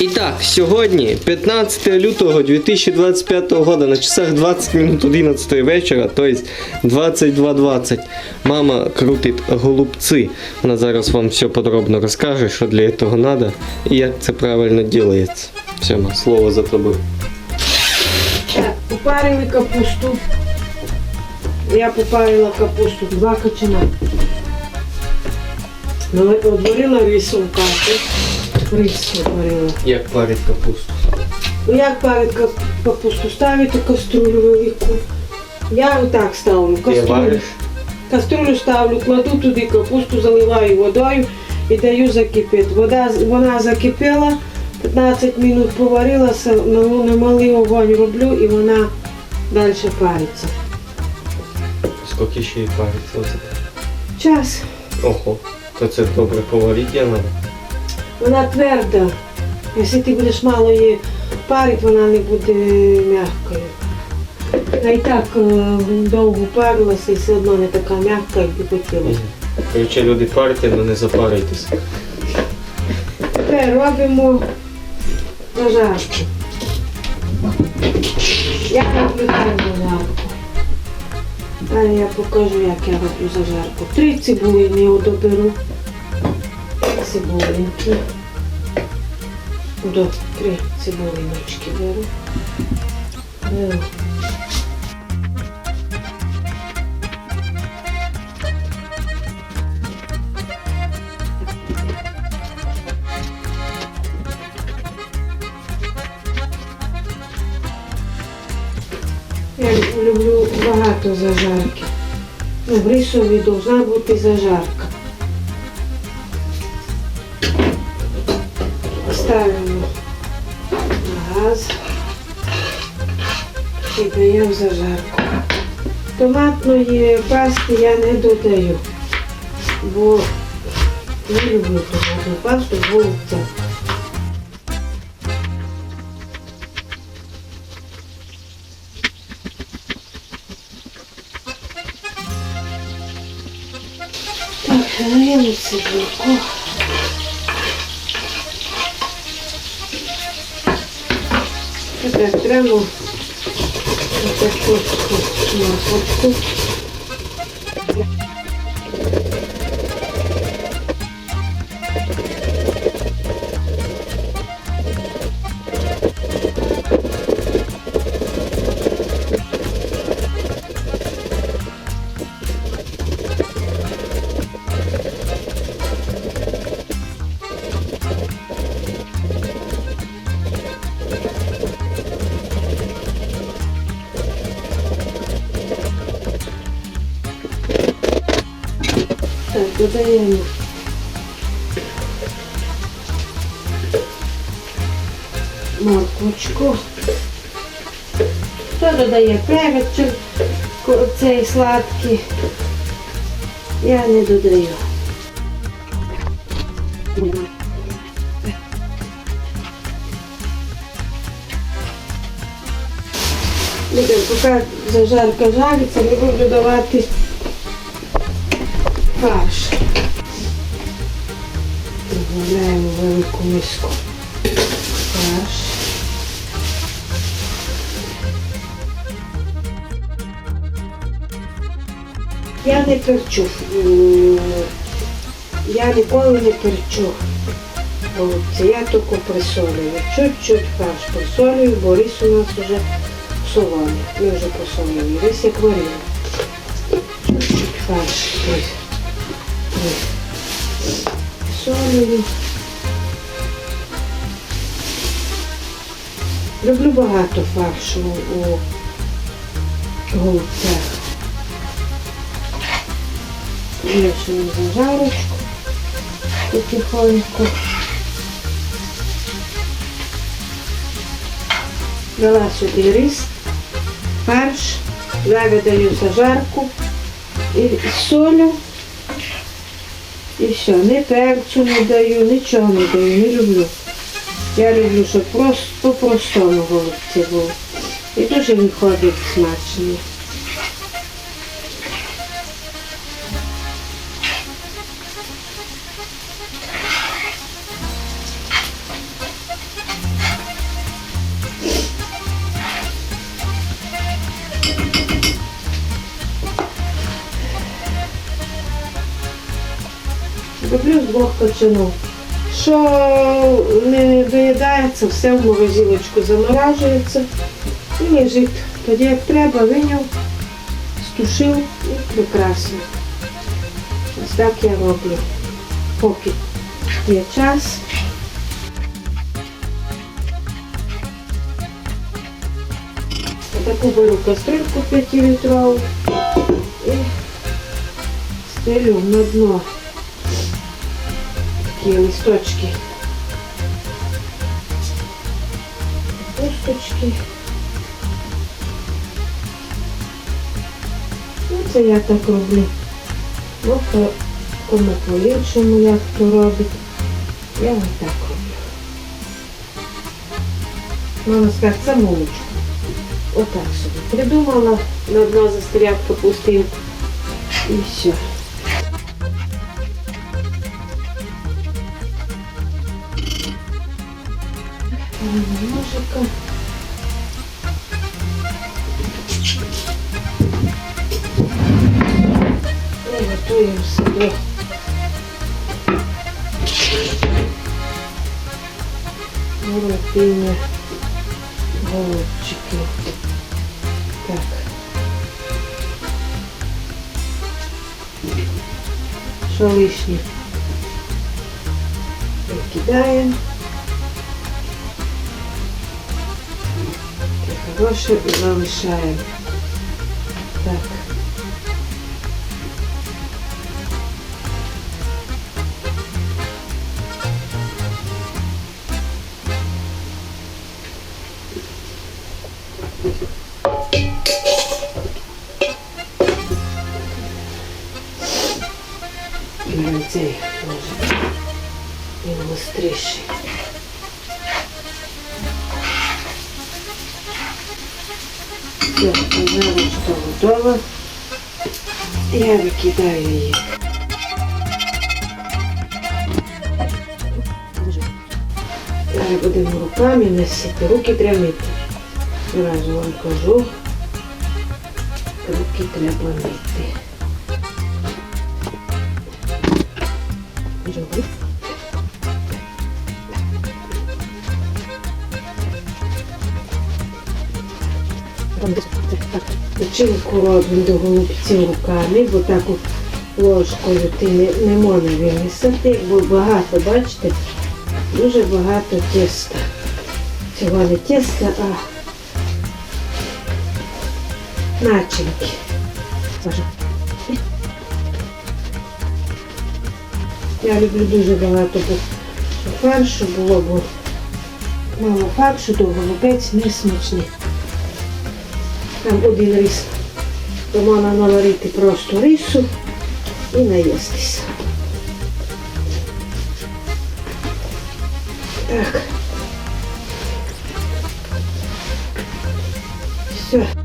І так, сьогодні, 15 лютого 2025 року, на часах 20 минут 11 вечора, тобто 22.20, мама крутить голубці. Вона зараз вам все подробно розкаже, що для цього треба і як це правильно робиться. Все, слово за тобою. Попарили капусту. Я попарила капусту, два качана. Одварила рису в. Рис отварила. Як парить капусту? Ну як парить капусту? Ставите каструлю велику. Я отак ставлю. Каструлю. Каструлю ставлю, кладу туди капусту, заливаю водою і даю закипіти. Вода, вона закипіла, 15 минут поварилася, на, на малий огонь роблю і вона далі париться. Скільки ще й париться? Час. Ого, то це добре поварити треба. Вона тверда. Якщо ти будеш мало її парити, вона не буде м'якою. А і так е, довго парилася і все одно не така м'яка, як би хотілося. Короче, люди парте, але не запаритесь. Тепер робимо зажарку. Я роблю зажарку. Далі я покажу, як я роблю зажарку. Три цибулини я доберу. Цибулинки. До три цибулиночки беру. Беру. Я люблю багато зажарки. Ну, в рисові повинна бути зажарка. Ставимо на газ і даємо зажарку. Томатної пасти я не додаю, бо не люблю томатну пасту, бо це. Так, даємо цибульку. Тепер треба таку морковку. Додаємо. Морквочку. Хто додає перець, цей сладкий. Я не додаю. Поки зажарка жариться, ми будемо додавати фарш. Добавляємо велику миску фарш. Я не перчу. Я ніколи не перчу. голубці. Я тільки присолюю. Чуть-чуть фарш присолюю, бо рис у нас вже солоний. Ми вже посолили. Рис як варили. Чуть-чуть фарш. Солюю. Люблю багато фаршу у голубцях. Вішаємо зажарочку потихоньку. Дала сюди рис, фарш, зараз даю зажарку і солю. І все, не перцю не даю, нічого не даю, не люблю. Я люблю, щоб просто по-простому голубці було. І дуже виходить смачні. Роблю з двох качанов. Що не доїдається, все в морозилочку заморажується і лежить. Тоді як треба, виняв, стушив і прикрасив. Ось так я роблю. Поки є час. Таку беру кастрюльку 5-літрову і стелю на дно такі листочки. Косточки. Ну, це я так роблю. Ну, то кому по-іншому, як хто робить. Я ось так роблю. Можна сказати, самоучку. Отак собі. Придумала на дно застряг капустинку. І все. Ножика. І готуємо собі. Голубиня, голубчики. Так. Що лишнє? Викидаємо. Хороше залишаємо. Так. Беремо цей ножик. Він гостріший. Все, пожарочка готова. Я викидаю її. Зараз будемо руками носити. Руки треба мити. Зразу вам кажу. Руки треба мити. Добре. Печінку робимо до голубців руками, бо таку ложкою ти не, не можна вимісити, бо багато, бачите, дуже багато тіста. Цього не тіста, а начинки. Я люблю дуже багато, фаршу було, бо мало фаршу, то голубець не смачний. Там один рис. То можна наварити просто рису і наїстися. Так. Все.